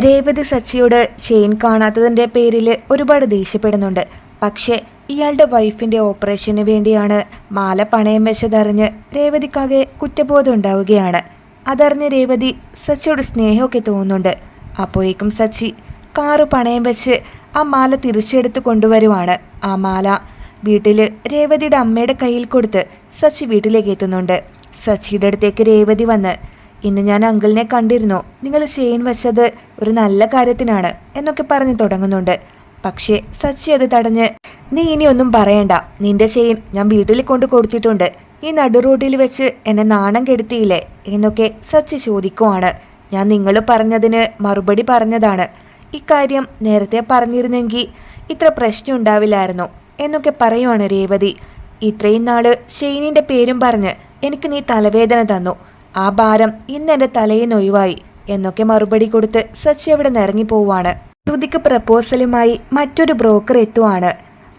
Revathi സച്ചിയോട് chain കാണാത്തതിന്റെ പേരിൽ ഒരുപാട് ദേഷ്യപ്പെടുന്നുണ്ട്. പക്ഷേ ഇയാളുടെ വൈഫിന്റെ ഓപ്പറേഷന് വേണ്ടിയാണ് മാല പണയം വെച്ചതറിഞ്ഞ് രേവതിക്കാകെ കുറ്റബോധം ഉണ്ടാവുകയാണ്. അതറിഞ്ഞ് രേവതി സച്ചിയോട് സ്നേഹമൊക്കെ തോന്നുന്നുണ്ട്. അപ്പോഴേക്കും സച്ചി കാറ് പണയം വെച്ച് ആ മാല തിരിച്ചെടുത്ത് കൊണ്ടുവരുവാണ്. ആ മാല വീട്ടിൽ രേവതിയുടെ അമ്മയുടെ കയ്യിൽ കൊടുത്ത് സച്ചി വീട്ടിലേക്ക് എത്തുന്നുണ്ട്. സച്ചിയുടെ അടുത്തേക്ക് രേവതി വന്ന് ഇന്ന് ഞാൻ അങ്കിളിനെ കണ്ടിരുന്നു. നിങ്ങൾ ചെയിൻ വെച്ചത് ഒരു നല്ല കാര്യത്തിനാണ് എന്നൊക്കെ പറഞ്ഞു തുടങ്ങുന്നുണ്ട്. പക്ഷേ സച്ചി അത് തടഞ്ഞ് നീ ഇനിയൊന്നും പറയണ്ട. നിന്റെ ചെയിൻ ഞാൻ വീട്ടിൽ കൊണ്ട് കൊടുത്തിട്ടുണ്ട്. ഈ നടു റോഡിൽ വെച്ച് എന്നെ നാണം കെടുത്തിയില്ലേ? എന്നൊക്കെ സച്ചി ചോദിക്കുവാണ്. ഞാൻ നിങ്ങൾ പറഞ്ഞതിന് മറുപടി പറഞ്ഞതാണ്. ഇക്കാര്യം നേരത്തെ പറഞ്ഞിരുന്നെങ്കിൽ ഇത്ര പ്രശ്നം ഉണ്ടാവില്ലായിരുന്നു എന്നൊക്കെ പറയുവാണ് രേവതി. ഇത്രയും നാൾ ഷെയ്നിന്റെ പേരും പറഞ്ഞ് എനിക്ക് നീ തലവേദന തന്നു. ആ ഭാരം ഇന്ന് എന്റെ തലയിൽ നിന്ന് ഒഴിവായി എന്നൊക്കെ മറുപടി കൊടുത്ത് സച്ചി അവിടെ നിറങ്ങി പോവാണ്. ശ്രുതിക്ക് പ്രപ്പോസലുമായി മറ്റൊരു ബ്രോക്കർ എത്തുവാണ്.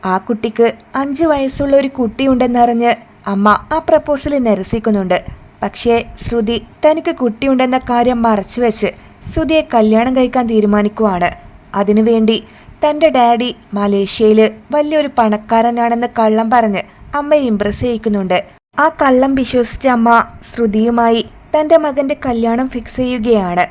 ആ കുട്ടിക്ക് അഞ്ചു വയസ്സുള്ള ഒരു കുട്ടിയുണ്ടെന്നറിഞ്ഞ് അമ്മ ആ പ്രപ്പോസൽ നിരസിക്കുന്നുണ്ട്. പക്ഷേ ശ്രുതി തനിക്ക് കുട്ടിയുണ്ടെന്ന കാര്യം മറച്ചുവെച്ച് ശ്രുതിയെ കല്യാണം കഴിക്കാൻ തീരുമാനിക്കുവാണ്. അതിനുവേണ്ടി തന്റെ ഡാഡി മലേഷ്യയിൽ വലിയൊരു പണക്കാരനാണെന്ന് കള്ളം പറഞ്ഞ് അമ്മയെ ഇംപ്രസ് ചെയ്യിക്കുന്നുണ്ട്. ആ കള്ളം വിശ്വസിച്ച അമ്മ ശ്രുതിയുമായി തന്റെ മകന്റെ കല്യാണം ഫിക്സ് ചെയ്യുകയാണ്.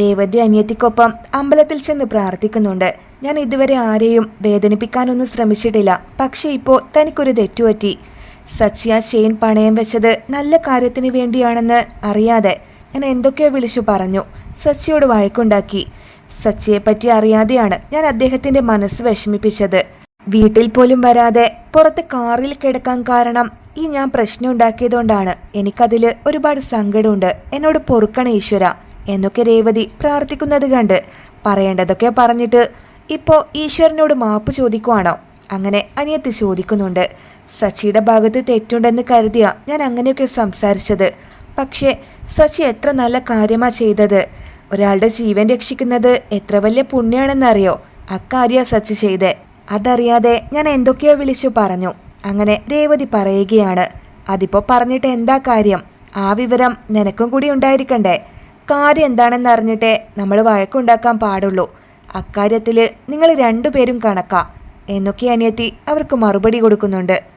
രേവതി അനിയത്തിക്കൊപ്പം അമ്പലത്തിൽ ചെന്ന് പ്രാർത്ഥിക്കുന്നുണ്ട്. ഞാൻ ഇതുവരെ ആരെയും വേദനിപ്പിക്കാനൊന്നും ശ്രമിച്ചിട്ടില്ല. പക്ഷേ ഇപ്പോൾ തനിക്കൊരു തെറ്റുപറ്റി. സച്ചിയ ഷെയ്ൻ പണയം വെച്ചത് നല്ല കാര്യത്തിന് വേണ്ടിയാണെന്ന് അറിയാതെ ഞാൻ എന്തൊക്കെയോ വിളിച്ചു പറഞ്ഞു. സച്ചിയോട് വഴക്കുണ്ടാക്കി. സച്ചിയെപ്പറ്റി അറിയാതെയാണ് ഞാൻ അദ്ദേഹത്തിന്റെ മനസ്സ് വിഷമിപ്പിച്ചത്. വീട്ടിൽ പോലും വരാതെ പുറത്ത് കാറിൽ കിടക്കാൻ കാരണം ഈ ഞാൻ പ്രശ്നം ഉണ്ടാക്കിയതുകൊണ്ടാണ് എനിക്കതിൽ ഒരുപാട് സങ്കടമുണ്ട്. എന്നോട് പൊറുക്കണ ഈശ്വര. എന്നൊക്കെ രേവതി പ്രാർത്ഥിക്കുന്നത് കണ്ട് പറയേണ്ടതൊക്കെ പറഞ്ഞിട്ട് ഇപ്പോൾ ഈശ്വരനോട് മാപ്പ് ചോദിക്കുവാണോ? അങ്ങനെ അനിയത്തി ചോദിക്കുന്നുണ്ട്. സച്ചിയുടെ ഭാഗത്ത് തെറ്റുണ്ടെന്ന് കരുതിയ ഞാൻ അങ്ങനെയൊക്കെ സംസാരിച്ചത്. പക്ഷേ സച്ചി എത്ര നല്ല കാര്യമാ ചെയ്തത്. ഒരാളുടെ ജീവൻ രക്ഷിക്കുന്നത് എത്ര വലിയ പുണ്യമാണെന്നറിയോ അക്കാര്യ സച്ചി ചെയ്തേ. അതറിയാതെ ഞാൻ എന്തൊക്കെയോ വിളിച്ചു പറഞ്ഞു. അങ്ങനെ രേവതി പറയുകയാണ്. അതിപ്പോ പറഞ്ഞിട്ട് എന്താ കാര്യം? ആ വിവരം നിനക്കും കൂടി ഉണ്ടായിരിക്കണ്ടേ? കാര്യം എന്താണെന്ന് അറിഞ്ഞിട്ടേ നമ്മൾ വഴക്കുണ്ടാക്കാൻ പാടുള്ളൂ. അക്കാര്യത്തിൽ നിങ്ങൾ രണ്ടുപേരും കണക്കാം. എന്നൊക്കെ അനിയത്തി അവർക്ക് മറുപടി കൊടുക്കുന്നുണ്ട്.